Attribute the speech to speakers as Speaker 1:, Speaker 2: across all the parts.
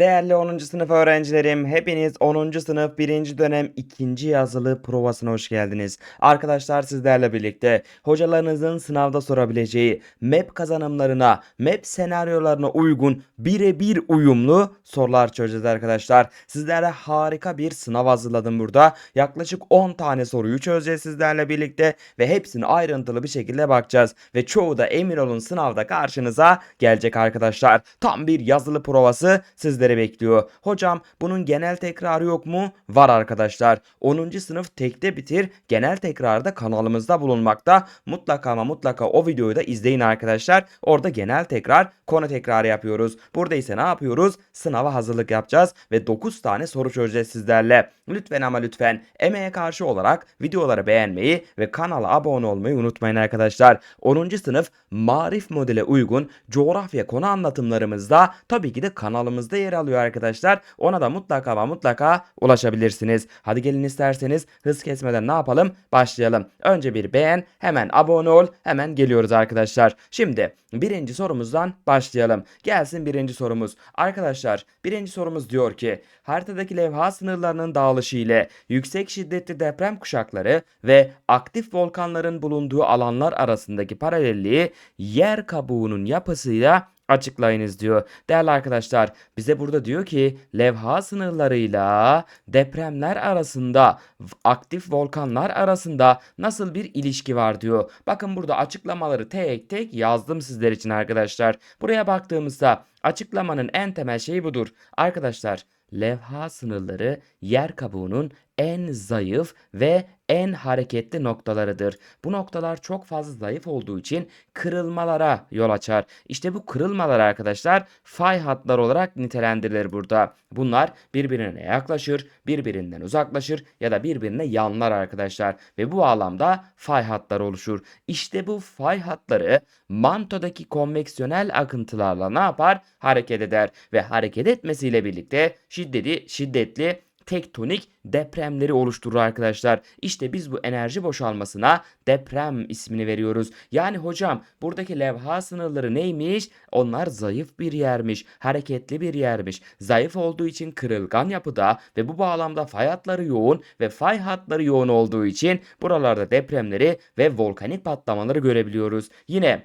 Speaker 1: Değerli 10. sınıf öğrencilerim, hepiniz 10. sınıf 1. dönem 2. yazılı provasına hoş geldiniz. Arkadaşlar sizlerle birlikte hocalarınızın sınavda sorabileceği MEP kazanımlarına, MEP senaryolarına uygun birebir uyumlu sorular çözeceğiz arkadaşlar. Sizlere harika bir sınav hazırladım burada. Yaklaşık 10 tane soruyu çözeceğiz sizlerle birlikte ve hepsini ayrıntılı bir şekilde bakacağız. Ve çoğu da emin olun sınavda karşınıza gelecek arkadaşlar. Tam bir yazılı provası sizleri bekliyor. Hocam bunun genel tekrarı yok mu? Var arkadaşlar. 10. sınıf tekte bitir genel tekrarda kanalımızda bulunmakta. Mutlaka ama mutlaka o videoyu da izleyin arkadaşlar. Orada genel tekrar konu tekrarı yapıyoruz. Burada ise ne yapıyoruz? Sınava hazırlık yapacağız ve 9 tane soru çözeceğiz sizlerle. Lütfen ama lütfen emeğe karşı olarak videoları beğenmeyi ve kanala abone olmayı unutmayın arkadaşlar. 10. sınıf marif modele uygun coğrafya konu anlatımlarımızda tabii ki de kanalımızda yer alıyor arkadaşlar. Ona da mutlaka ama mutlaka ulaşabilirsiniz. Hadi gelin isterseniz hız kesmeden ne yapalım? Başlayalım. Önce bir beğen, hemen abone ol, hemen geliyoruz arkadaşlar. Şimdi birinci sorumuzdan başlayalım. Gelsin birinci sorumuz. Arkadaşlar birinci sorumuz diyor ki haritadaki levha sınırlarının dağılışı ile yüksek şiddetli deprem kuşakları ve aktif volkanların bulunduğu alanlar arasındaki paralelliği yer kabuğunun yapısıyla açıklayınız diyor. Değerli arkadaşlar bize burada diyor ki levha sınırlarıyla depremler arasında aktif volkanlar arasında nasıl bir ilişki var diyor. Bakın burada açıklamaları tek tek yazdım sizler için arkadaşlar. Buraya baktığımızda açıklamanın en temel şeyi budur. Arkadaşlar levha sınırları yer kabuğunun en zayıf ve en hareketli noktalarıdır. Bu noktalar çok fazla zayıf olduğu için kırılmalara yol açar. İşte bu kırılmalar arkadaşlar fay hatları olarak nitelendirilir burada. Bunlar birbirine yaklaşır, birbirinden uzaklaşır ya da birbirine yanlar arkadaşlar. Ve bu bağlamda fay hatları oluşur. İşte bu fay hatları mantodaki konveksiyonel akıntılarla ne yapar? Hareket eder ve hareket etmesiyle birlikte şiddeti şiddetli tektonik depremleri oluşturur arkadaşlar. İşte biz bu enerji boşalmasına deprem ismini veriyoruz. Yani hocam buradaki levha sınırları neymiş? Onlar zayıf bir yermiş, hareketli bir yermiş. Zayıf olduğu için kırılgan yapıda ve bu bağlamda fay hatları yoğun ve fay hatları yoğun olduğu için buralarda depremleri ve volkanik patlamaları görebiliyoruz. Yine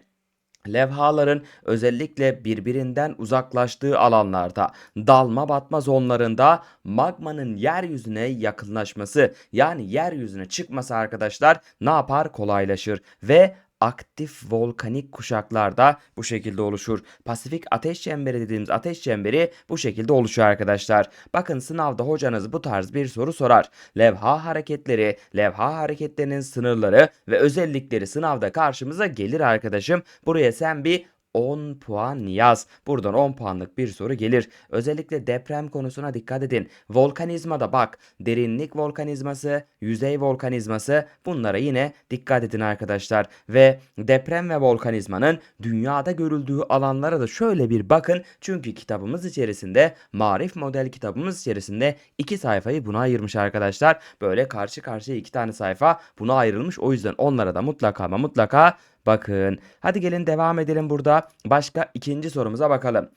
Speaker 1: Levhaların özellikle birbirinden uzaklaştığı alanlarda, dalma batma zonlarında magmanın yeryüzüne yakınlaşması yani yeryüzüne çıkması arkadaşlar ne yapar? Kolaylaşır ve aktif volkanik kuşaklarda bu şekilde oluşur. Pasifik ateş çemberi dediğimiz ateş çemberi bu şekilde oluşuyor arkadaşlar. Bakın sınavda hocanız bu tarz bir soru sorar. Levha hareketleri, levha hareketlerinin sınırları ve özellikleri sınavda karşımıza gelir arkadaşım. Buraya sen bir 10 puan yaz. Buradan 10 puanlık bir soru gelir. Özellikle deprem konusuna dikkat edin. Volkanizmada bak. Derinlik volkanizması, yüzey volkanizması bunlara yine dikkat edin arkadaşlar. Ve deprem ve volkanizmanın dünyada görüldüğü alanlara da şöyle bir bakın. Çünkü kitabımız içerisinde, Marif Model kitabımız içerisinde iki sayfayı buna ayırmış arkadaşlar. Böyle karşı karşıya iki tane sayfa buna ayrılmış. O yüzden onlara da mutlaka ama mutlaka Bakın. Hadi gelin devam edelim burada. Başka ikinci sorumuza bakalım.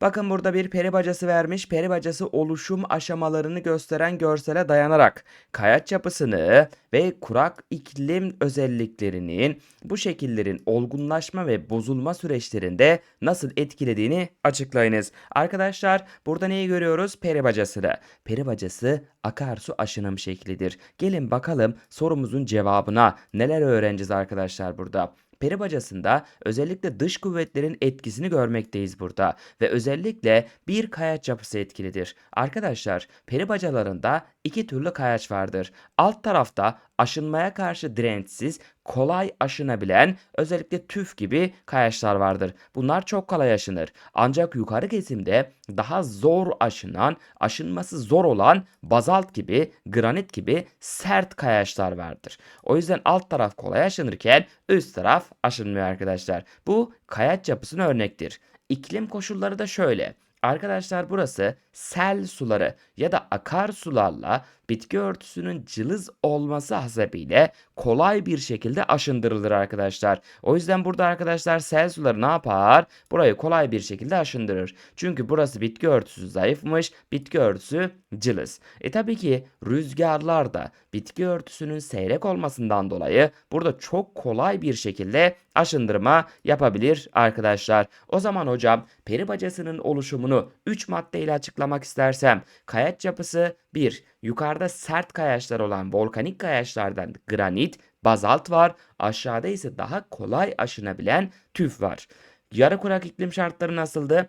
Speaker 1: Bakın burada bir peri bacası vermiş. Peri bacası oluşum aşamalarını gösteren görsele dayanarak kayaç yapısını ve kurak iklim özelliklerinin bu şekillerin olgunlaşma ve bozulma süreçlerinde nasıl etkilediğini açıklayınız. Arkadaşlar burada neyi görüyoruz? Peri bacasını. Peri bacası akarsu aşınım şeklidir. Gelin bakalım sorumuzun cevabına neler öğreneceğiz arkadaşlar burada. Peri bacasında özellikle dış kuvvetlerin etkisini görmekteyiz burada ve özellikle bir kayaç yapısı etkilidir. Arkadaşlar peri bacalarında iki türlü kayaç vardır. Alt tarafta aşınmaya karşı dirençsiz, kolay aşınabilen özellikle tüf gibi kayaçlar vardır. Bunlar çok kolay aşınır. Ancak yukarı kesimde daha zor aşınan, aşınması zor olan bazalt gibi, granit gibi sert kayaçlar vardır. O yüzden alt taraf kolay aşınırken üst taraf aşınmıyor arkadaşlar. Bu kayaç yapısına örnektir. İklim koşulları da şöyle. Arkadaşlar burası sel suları ya da akarsularla bitki örtüsünün cılız olması hasebiyle kolay bir şekilde aşındırılır arkadaşlar. O yüzden burada arkadaşlar sel suları ne yapar? Burayı kolay bir şekilde aşındırır. Çünkü burası bitki örtüsü zayıfmış, bitki örtüsü cılız. E tabii ki rüzgarlar da bitki örtüsünün seyrek olmasından dolayı burada çok kolay bir şekilde aşındırma yapabilir arkadaşlar. O zaman hocam peri bacasının oluşumunu 3 maddeyle açıklamak istersem kayaç yapısı 1. Yukarıda sert kayaçlar olan volkanik kayaçlardan granit, bazalt var. Aşağıda ise daha kolay aşınabilen tüf var. Yarı kurak iklim şartları nasıldı?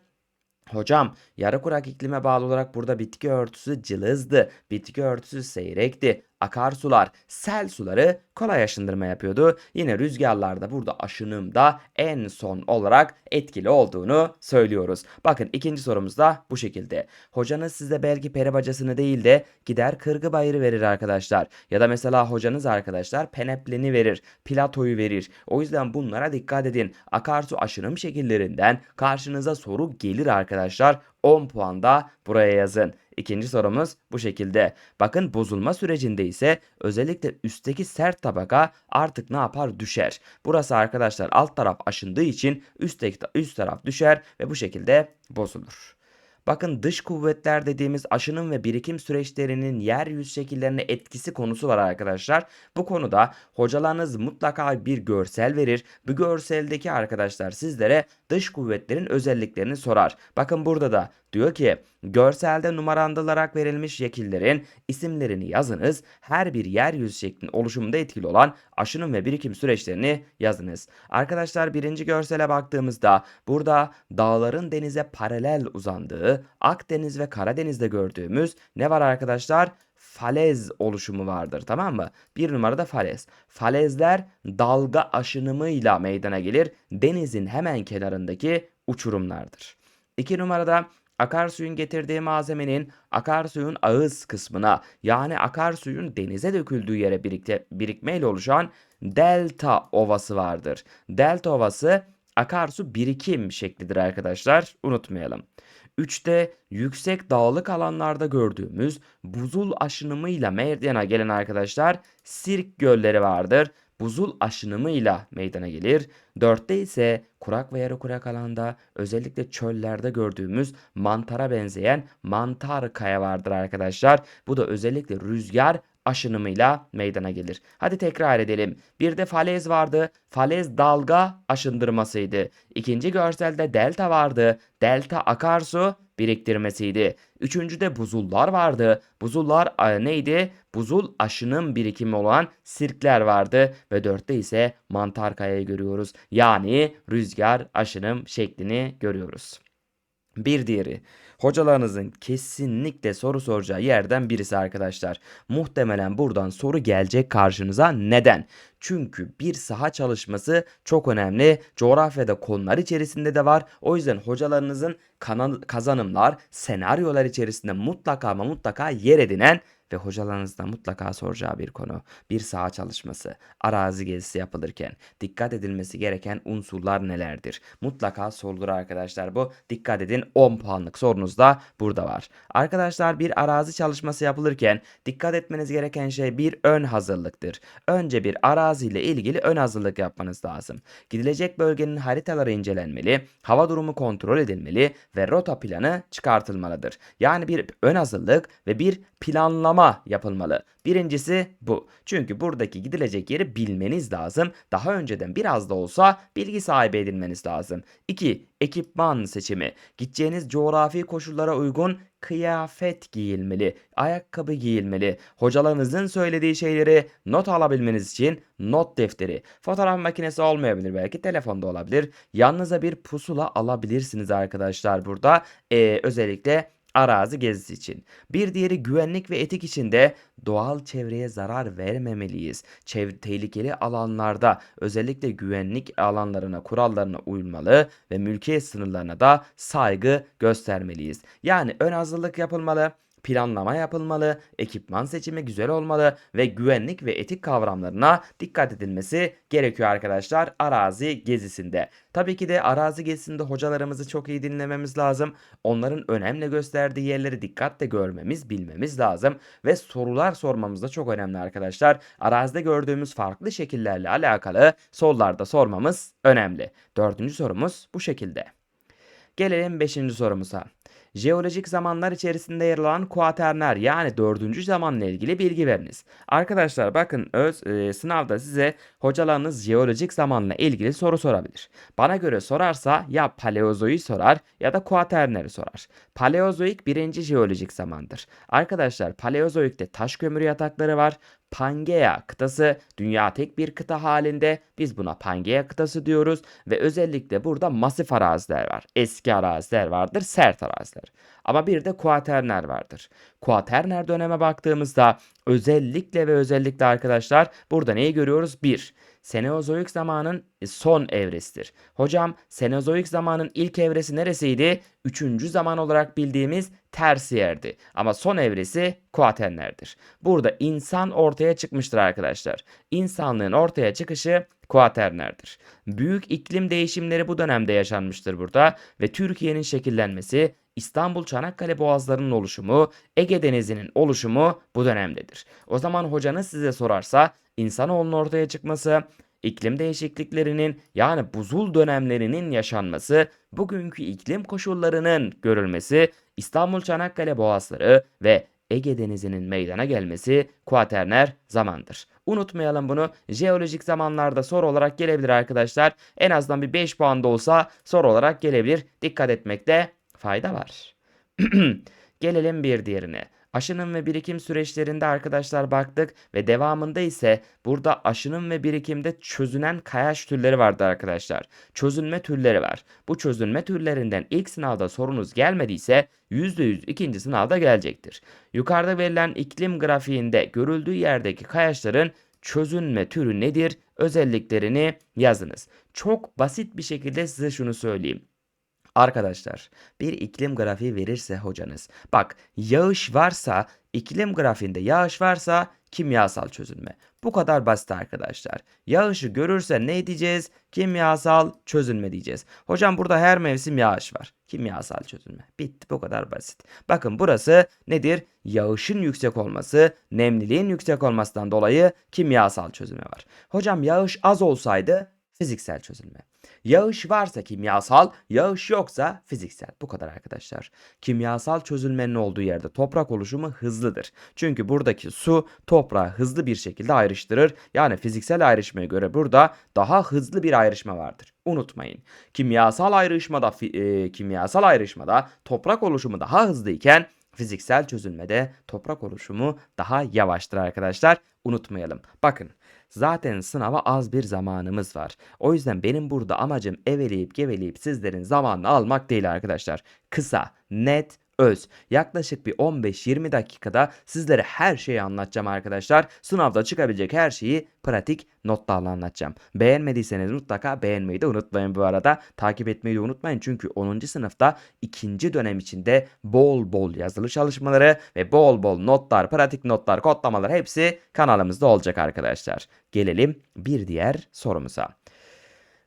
Speaker 1: Hocam yarı kurak iklime bağlı olarak burada bitki örtüsü cılızdı. Bitki örtüsü seyrekti. Akarsular, sel suları kolay aşındırma yapıyordu. Yine rüzgarlarda burada aşınımda en son olarak etkili olduğunu söylüyoruz. Bakın ikinci sorumuz da bu şekilde. Hocanız size belki peri bacasını değil de gider kırgı bayırı verir arkadaşlar. Ya da mesela hocanız arkadaşlar penepleni verir, platoyu verir. O yüzden bunlara dikkat edin. Akarsu aşınım şekillerinden karşınıza soru gelir arkadaşlar. 10 puan da buraya yazın. İkinci sorumuz bu şekilde. Bakın bozulma sürecinde ise özellikle üstteki sert tabaka artık ne yapar? Düşer. Burası arkadaşlar alt taraf aşındığı için üstteki üst taraf düşer ve bu şekilde bozulur. Bakın dış kuvvetler dediğimiz aşınım ve birikim süreçlerinin yeryüzü şekillerine etkisi konusu var arkadaşlar. Bu konuda hocalarınız mutlaka bir görsel verir. Bu görseldeki arkadaşlar sizlere dış kuvvetlerin özelliklerini sorar. Bakın burada da diyor ki görselde numarandılarak verilmiş şekillerin isimlerini yazınız. Her bir yeryüzü şeklinin oluşumunda etkili olan aşınım ve birikim süreçlerini yazınız. Arkadaşlar birinci görsele baktığımızda burada dağların denize paralel uzandığı Akdeniz ve Karadeniz'de gördüğümüz ne var arkadaşlar? Falez oluşumu vardır tamam mı? Bir numarada falez. Falezler dalga aşınımıyla meydana gelir. Denizin hemen kenarındaki uçurumlardır. İki numarada akarsuyun getirdiği malzemenin akarsuyun ağız kısmına yani akarsuyun denize döküldüğü yere birikte, birikmeyle oluşan delta ovası vardır. Delta ovası akarsu birikim şeklidir arkadaşlar. Unutmayalım. 3'te yüksek dağlık alanlarda gördüğümüz buzul aşınımıyla meydana gelen arkadaşlar sirk gölleri vardır. Buzul aşınımıyla meydana gelir. 4'te ise kurak ve yarı kurak alanda özellikle çöllerde gördüğümüz mantara benzeyen mantar kaya vardır arkadaşlar. Bu da özellikle rüzgar aşınımıyla meydana gelir. Hadi tekrar edelim. Bir de falez vardı. Falez dalga aşındırmasıydı. İkinci görselde delta vardı. Delta akarsu biriktirmesiydi. Üçüncüde buzullar vardı. Buzullar neydi? Buzul aşınım birikimi olan sirkler vardı. Ve dörtte ise mantar kayayı görüyoruz. Yani rüzgar aşınım şeklini görüyoruz. Bir diğeri hocalarınızın kesinlikle soru soracağı yerden birisi arkadaşlar. Muhtemelen buradan soru gelecek karşınıza. Neden? Çünkü bir saha çalışması çok önemli. Coğrafyada konular içerisinde de var. O yüzden hocalarınızın kazanımlar, senaryolar içerisinde mutlaka ama mutlaka yer edinen ve hocalarınızdan mutlaka soracağı bir konu. Bir saha çalışması, arazi gezisi yapılırken dikkat edilmesi gereken unsurlar nelerdir? Mutlaka sorulur arkadaşlar bu. Dikkat edin 10 puanlık sorunuz da burada var. Arkadaşlar bir arazi çalışması yapılırken dikkat etmeniz gereken şey bir ön hazırlıktır. Önce bir arazi ile ilgili ön hazırlık yapmanız lazım. Gidilecek bölgenin haritaları incelenmeli, hava durumu kontrol edilmeli ve rota planı çıkartılmalıdır. Yani bir ön hazırlık ve bir planlama yapılmalı. Birincisi bu. Çünkü buradaki gidilecek yeri bilmeniz lazım. Daha önceden biraz da olsa bilgi sahibi edinmeniz lazım. 2. Ekipman seçimi. Gideceğiniz coğrafi koşullara uygun kıyafet giyilmeli, ayakkabı giyilmeli. Hocalarınızın söylediği şeyleri not alabilmeniz için not defteri, fotoğraf makinesi olmayabilir belki telefonda olabilir. Yanınıza bir pusula alabilirsiniz arkadaşlar burada. Ee, özellikle arazi gezisi için. Bir diğeri güvenlik ve etik için de doğal çevreye zarar vermemeliyiz. Çev tehlikeli alanlarda özellikle güvenlik alanlarına, kurallarına uyulmalı ve mülkiyet sınırlarına da saygı göstermeliyiz. Yani ön hazırlık yapılmalı. Planlama yapılmalı, ekipman seçimi güzel olmalı ve güvenlik ve etik kavramlarına dikkat edilmesi gerekiyor arkadaşlar arazi gezisinde. Tabii ki de arazi gezisinde hocalarımızı çok iyi dinlememiz lazım. Onların önemli gösterdiği yerleri dikkatle görmemiz, bilmemiz lazım ve sorular sormamız da çok önemli arkadaşlar. Arazide gördüğümüz farklı şekillerle alakalı sorularda sormamız önemli. Dördüncü sorumuz bu şekilde. Gelelim 5. sorumuza. Jeolojik zamanlar içerisinde yer alan kuaterner yani dördüncü zamanla ilgili bilgi veriniz. Arkadaşlar bakın öz e, sınavda size hocalarınız jeolojik zamanla ilgili soru sorabilir. Bana göre sorarsa ya paleozoyu sorar ya da kuaterneri sorar. Paleozoik birinci jeolojik zamandır. Arkadaşlar paleozoikte taş kömürü yatakları var. Pangea kıtası dünya tek bir kıta halinde. Biz buna Pangea kıtası diyoruz ve özellikle burada masif araziler var. Eski araziler vardır, sert araziler. Ama bir de kuaterner vardır. Kuaterner döneme baktığımızda özellikle ve özellikle arkadaşlar burada neyi görüyoruz? 1. Seneozoik zamanın son evresidir. Hocam Seneozoik zamanın ilk evresi neresiydi? Üçüncü zaman olarak bildiğimiz tersiyerdi. Ama son evresi kuaternerdir. Burada insan ortaya çıkmıştır arkadaşlar. İnsanlığın ortaya çıkışı kuaternerdir. Büyük iklim değişimleri bu dönemde yaşanmıştır burada ve Türkiye'nin şekillenmesi, İstanbul Çanakkale boğazlarının oluşumu, Ege Denizi'nin oluşumu bu dönemdedir. O zaman hocanız size sorarsa insanoğlunun ortaya çıkması, iklim değişikliklerinin yani buzul dönemlerinin yaşanması, bugünkü iklim koşullarının görülmesi, İstanbul Çanakkale boğazları ve Ege Denizi'nin meydana gelmesi kuaterner zamandır. Unutmayalım bunu. Jeolojik zamanlarda soru olarak gelebilir arkadaşlar. En azından bir 5 puan da olsa soru olarak gelebilir. Dikkat etmekte fayda var. Gelelim bir diğerine. Aşının ve birikim süreçlerinde arkadaşlar baktık ve devamında ise burada aşının ve birikimde çözünen kayaç türleri vardı arkadaşlar. Çözünme türleri var. Bu çözünme türlerinden ilk sınavda sorunuz gelmediyse %100 ikinci sınavda gelecektir. Yukarıda verilen iklim grafiğinde görüldüğü yerdeki kayaçların çözünme türü nedir? Özelliklerini yazınız. Çok basit bir şekilde size şunu söyleyeyim. Arkadaşlar bir iklim grafiği verirse hocanız bak yağış varsa iklim grafiğinde yağış varsa kimyasal çözünme. Bu kadar basit arkadaşlar. Yağışı görürse ne diyeceğiz? Kimyasal çözünme diyeceğiz. Hocam burada her mevsim yağış var. Kimyasal çözünme. Bitti bu kadar basit. Bakın burası nedir? Yağışın yüksek olması, nemliliğin yüksek olmasından dolayı kimyasal çözünme var. Hocam yağış az olsaydı fiziksel çözülme. Yağış varsa kimyasal, yağış yoksa fiziksel. Bu kadar arkadaşlar. Kimyasal çözülmenin olduğu yerde toprak oluşumu hızlıdır. Çünkü buradaki su toprağı hızlı bir şekilde ayrıştırır. Yani fiziksel ayrışmaya göre burada daha hızlı bir ayrışma vardır. Unutmayın. Kimyasal ayrışmada e, kimyasal ayrışmada toprak oluşumu daha hızlıyken fiziksel çözülmede toprak oluşumu daha yavaştır arkadaşlar. Unutmayalım. Bakın Zaten sınava az bir zamanımız var. O yüzden benim burada amacım eveleyip geveleyip sizlerin zamanını almak değil arkadaşlar. Kısa, net, öz. Yaklaşık bir 15-20 dakikada sizlere her şeyi anlatacağım arkadaşlar. Sınavda çıkabilecek her şeyi pratik notlarla anlatacağım. Beğenmediyseniz mutlaka beğenmeyi de unutmayın bu arada. Takip etmeyi de unutmayın çünkü 10. sınıfta ikinci dönem içinde bol bol yazılı çalışmaları ve bol bol notlar, pratik notlar, kodlamalar hepsi kanalımızda olacak arkadaşlar. Gelelim bir diğer sorumuza.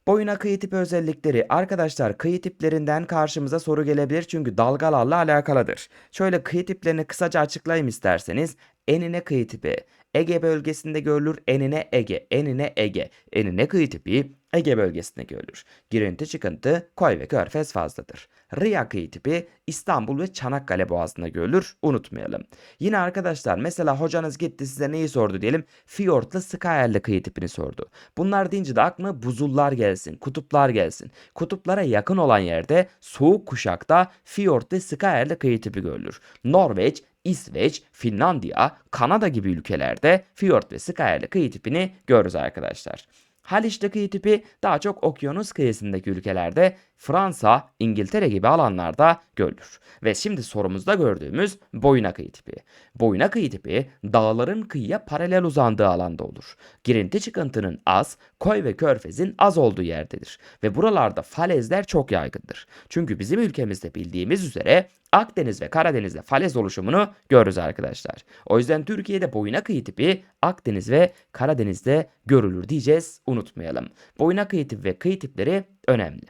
Speaker 1: Boyuna kıyı tipi özellikleri. Arkadaşlar kıyı tiplerinden karşımıza soru gelebilir çünkü dalgalarla alakalıdır. Şöyle kıyı tiplerini kısaca açıklayayım isterseniz. Enine kıyı tipi. Ege bölgesinde görülür enine Ege, enine Ege. Enine kıyı tipi Ege bölgesinde görülür. Girinti çıkıntı koy ve körfez fazladır. Riya kıyı tipi İstanbul ve Çanakkale boğazında görülür. Unutmayalım. Yine arkadaşlar mesela hocanız gitti size neyi sordu diyelim. Fiyortlu Skyer'li kıyı tipini sordu. Bunlar deyince de aklına buzullar gelsin, kutuplar gelsin. Kutuplara yakın olan yerde soğuk kuşakta Fiyortlu Skyer'li kıyı tipi görülür. Norveç, İsveç, Finlandiya, Kanada gibi ülkelerde fiyort ve skyer'li kıyı tipini görürüz arkadaşlar. Haliç'te kıyı tipi daha çok okyanus kıyısındaki ülkelerde Fransa, İngiltere gibi alanlarda görülür. Ve şimdi sorumuzda gördüğümüz boyuna kıyı tipi. Boyuna kıyı tipi dağların kıyıya paralel uzandığı alanda olur. Girinti çıkıntının az, koy ve körfezin az olduğu yerdedir. Ve buralarda falezler çok yaygındır. Çünkü bizim ülkemizde bildiğimiz üzere Akdeniz ve Karadeniz'de falez oluşumunu görürüz arkadaşlar. O yüzden Türkiye'de boyuna kıyı tipi Akdeniz ve Karadeniz'de görülür diyeceğiz. Unutmayalım. Boyuna kıyı tipi ve kıyı tipleri önemli.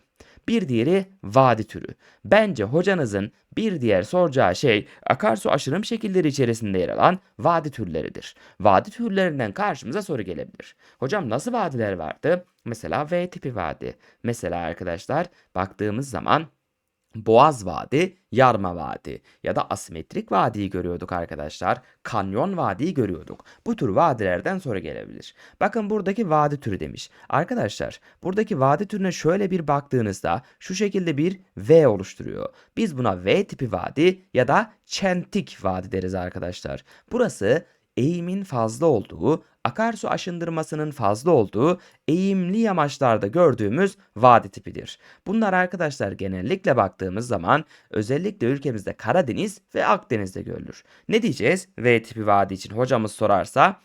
Speaker 1: Bir diğeri vadi türü. Bence hocanızın bir diğer soracağı şey akarsu aşırım şekilleri içerisinde yer alan vadi türleridir. Vadi türlerinden karşımıza soru gelebilir. Hocam nasıl vadiler vardı? Mesela V tipi vadi. Mesela arkadaşlar baktığımız zaman Boğaz Vadi, Yarma Vadi ya da asimetrik vadiyi görüyorduk arkadaşlar. Kanyon vadiyi görüyorduk. Bu tür vadilerden soru gelebilir. Bakın buradaki vadi türü demiş. Arkadaşlar buradaki vadi türüne şöyle bir baktığınızda şu şekilde bir V oluşturuyor. Biz buna V tipi vadi ya da çentik vadi deriz arkadaşlar. Burası eğimin fazla olduğu, akarsu aşındırmasının fazla olduğu eğimli yamaçlarda gördüğümüz vadi tipidir. Bunlar arkadaşlar genellikle baktığımız zaman özellikle ülkemizde Karadeniz ve Akdeniz'de görülür. Ne diyeceğiz? V tipi vadi için hocamız sorarsa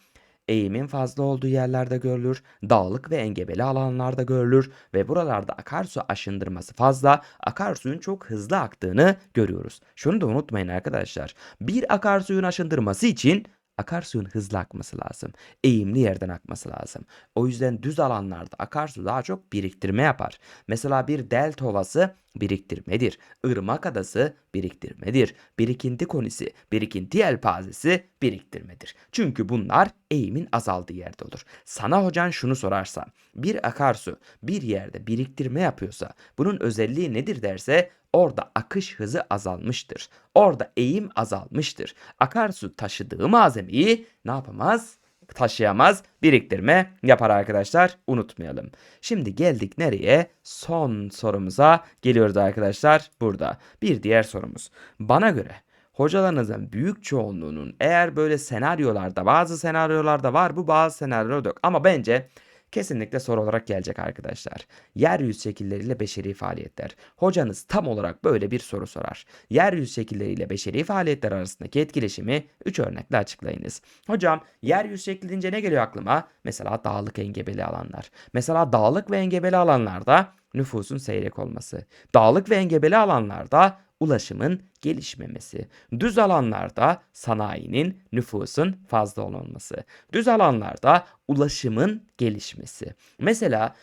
Speaker 1: eğimin fazla olduğu yerlerde görülür, dağlık ve engebeli alanlarda görülür ve buralarda akarsu aşındırması fazla, akarsuyun çok hızlı aktığını görüyoruz. Şunu da unutmayın arkadaşlar. Bir akarsuyun aşındırması için akarsuyun hızlı akması lazım. Eğimli yerden akması lazım. O yüzden düz alanlarda akarsu daha çok biriktirme yapar. Mesela bir delta ovası biriktirmedir. Irmak adası biriktirmedir. Birikinti konisi, birikinti yelpazesi biriktirmedir. Çünkü bunlar eğimin azaldığı yerde olur. Sana hocan şunu sorarsa, bir akarsu bir yerde biriktirme yapıyorsa bunun özelliği nedir derse orada akış hızı azalmıştır. Orada eğim azalmıştır. Akarsu taşıdığı malzemeyi ne yapamaz? taşıyamaz, biriktirme yapar arkadaşlar. Unutmayalım. Şimdi geldik nereye? Son sorumuza geliyoruz arkadaşlar. Burada bir diğer sorumuz. Bana göre hocalarınızın büyük çoğunluğunun eğer böyle senaryolarda bazı senaryolarda var bu bazı senaryolarda yok ama bence kesinlikle soru olarak gelecek arkadaşlar. Yeryüzü şekilleriyle beşeri faaliyetler. Hocanız tam olarak böyle bir soru sorar. Yeryüzü şekilleriyle beşeri faaliyetler arasındaki etkileşimi 3 örnekle açıklayınız. Hocam yeryüzü şekli deyince ne geliyor aklıma? Mesela dağlık engebeli alanlar. Mesela dağlık ve engebeli alanlarda nüfusun seyrek olması. Dağlık ve engebeli alanlarda ulaşımın gelişmemesi. Düz alanlarda sanayinin, nüfusun fazla olması. Düz alanlarda ulaşımın gelişmesi. Mesela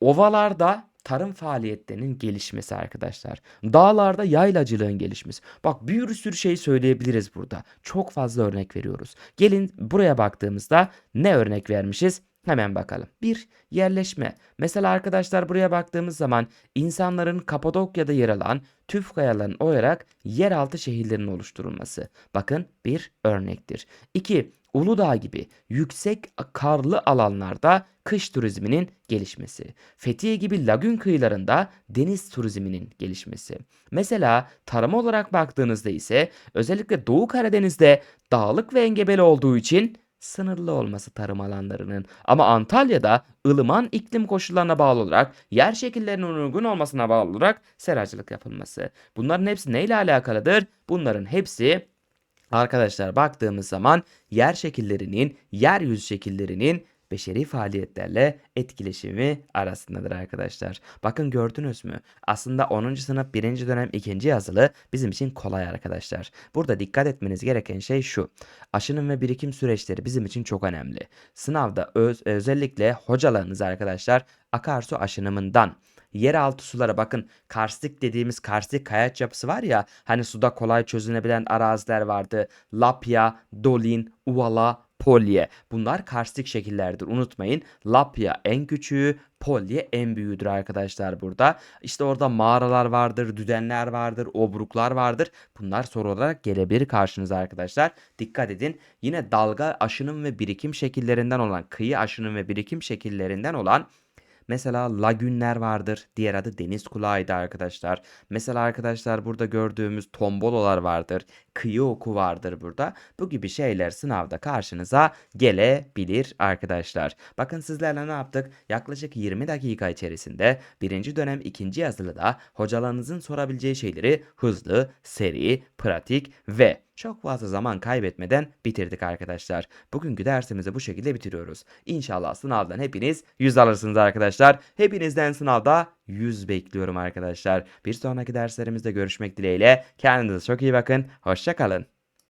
Speaker 1: ovalarda tarım faaliyetlerinin gelişmesi arkadaşlar. Dağlarda yaylacılığın gelişmesi. Bak bir sürü şey söyleyebiliriz burada. Çok fazla örnek veriyoruz. Gelin buraya baktığımızda ne örnek vermişiz? Hemen bakalım. Bir yerleşme. Mesela arkadaşlar buraya baktığımız zaman insanların Kapadokya'da yer alan tüf kayalarının oyarak yeraltı şehirlerin oluşturulması. Bakın bir örnektir. İki Uludağ gibi yüksek karlı alanlarda kış turizminin gelişmesi. Fethiye gibi lagün kıyılarında deniz turizminin gelişmesi. Mesela tarım olarak baktığınızda ise özellikle Doğu Karadeniz'de dağlık ve engebeli olduğu için sınırlı olması tarım alanlarının ama Antalya'da ılıman iklim koşullarına bağlı olarak yer şekillerinin uygun olmasına bağlı olarak seracılık yapılması. Bunların hepsi neyle alakalıdır? Bunların hepsi arkadaşlar baktığımız zaman yer şekillerinin, yeryüzü şekillerinin beşeri faaliyetlerle etkileşimi arasındadır arkadaşlar. Bakın gördünüz mü? Aslında 10. sınıf 1. dönem 2. yazılı bizim için kolay arkadaşlar. Burada dikkat etmeniz gereken şey şu. Aşının ve birikim süreçleri bizim için çok önemli. Sınavda öz, özellikle hocalarınız arkadaşlar akarsu aşınımından yeraltı sulara bakın karstik dediğimiz karstik kayaç yapısı var ya hani suda kolay çözünebilen araziler vardı. Lapya, Dolin, Uvala, polye. Bunlar karstik şekillerdir unutmayın. Lapya en küçüğü, polye en büyüğüdür arkadaşlar burada. İşte orada mağaralar vardır, düdenler vardır, obruklar vardır. Bunlar soru olarak gelebilir karşınıza arkadaşlar. Dikkat edin. Yine dalga aşınım ve birikim şekillerinden olan, kıyı aşınım ve birikim şekillerinden olan Mesela lagünler vardır. Diğer adı deniz kulağıydı arkadaşlar. Mesela arkadaşlar burada gördüğümüz tombololar vardır. Kıyı oku vardır burada. Bu gibi şeyler sınavda karşınıza gelebilir arkadaşlar. Bakın sizlerle ne yaptık? Yaklaşık 20 dakika içerisinde birinci dönem ikinci yazılıda hocalarınızın sorabileceği şeyleri hızlı, seri, pratik ve çok fazla zaman kaybetmeden bitirdik arkadaşlar. Bugünkü dersimizi bu şekilde bitiriyoruz. İnşallah sınavdan hepiniz 100 alırsınız arkadaşlar. Hepinizden sınavda 100 bekliyorum arkadaşlar. Bir sonraki derslerimizde görüşmek dileğiyle. Kendinize çok iyi bakın. Hoşça kalın.